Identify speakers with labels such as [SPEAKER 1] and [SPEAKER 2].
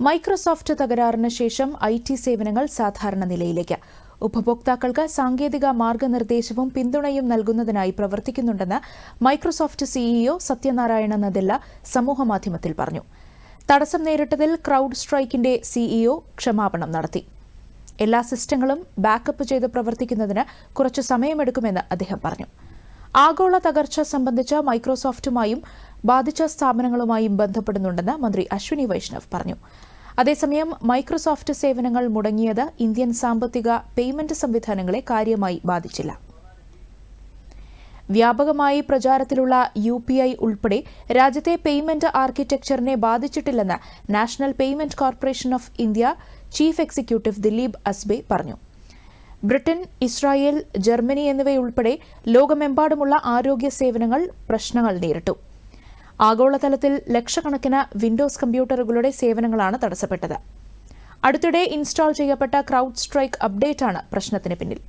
[SPEAKER 1] Microsoft തകരാറിന് ശേഷം I T സേവനങ്ങൾ സാധാരണ നിലയിലേക്ക്. ഉപഭോക്താക്കൾക്ക് സാങ്കേതിക മാർഗനിർദ്ദേശവും പിന്തുണയും നൽകുന്നതിനായി പ്രവർത്തിക്കുന്നുണ്ടെന്ന് മൈക്രോസോഫ്റ്റ് സിഇഒ സത്യനാരായണ നദെല്ല സമൂഹമാധ്യമത്തിൽ പറഞ്ഞു. തടസ്സം നേരിട്ടതിൽ ക്രൌഡ് സ്ട്രൈക്കിന്റെ സിഇഒ ക്ഷമാപണം നടത്തി. എല്ലാ സിസ്റ്റങ്ങളും ബാക്കപ്പ് ചെയ്ത് പ്രവർത്തിക്കുന്നതിന് കുറച്ചു സമയമെടുക്കുമെന്ന് അദ്ദേഹം പറഞ്ഞു. ആഗോള തകർച്ച സംബന്ധിച്ച് മൈക്രോസോഫ്റ്റുമായും ബാധിച്ച സ്ഥാപനങ്ങളുമായും ബന്ധപ്പെടുന്നുണ്ടെന്ന് മന്ത്രി അശ്വിനി വൈഷ്ണവ് പറഞ്ഞു. അതേസമയം മൈക്രോസോഫ്റ്റ് സേവനങ്ങൾ മുടങ്ങിയത് ഇന്ത്യൻ സാമ്പത്തിക പേയ്മെന്റ് സംവിധാനങ്ങളെ കാര്യമായി ബാധിച്ചില്ല. വ്യാപകമായി പ്രചാരത്തിലുള്ള യു പി ഐ ഉൾപ്പെടെ രാജ്യത്തെ പേയ്മെന്റ് ആർക്കിടെക്ചറിനെ ബാധിച്ചിട്ടില്ലെന്ന് national payment corporation of India chief executive Dilip Asbe പറഞ്ഞു. ബ്രിട്ടൻ ഇസ്രായേൽ ജർമ്മനി എന്നിവയുൾപ്പെടെ ലോകമെമ്പാടുമുള്ള ആരോഗ്യ സേവനങ്ങൾ പ്രശ്നങ്ങൾ നേരിട്ടു. ആഗോളതലത്തിൽ ലക്ഷക്കണക്കിന് വിൻഡോസ് കമ്പ്യൂട്ടറുകളുടെ സേവനങ്ങളാണ് തടസ്സപ്പെട്ടത്. അടുത്തിടെ ഇൻസ്റ്റാൾ ചെയ്യപ്പെട്ട ക്രൌഡ് സ്ട്രൈക്ക് അപ്ഡേറ്റാണ് പ്രശ്നത്തിന് പിന്നിൽ.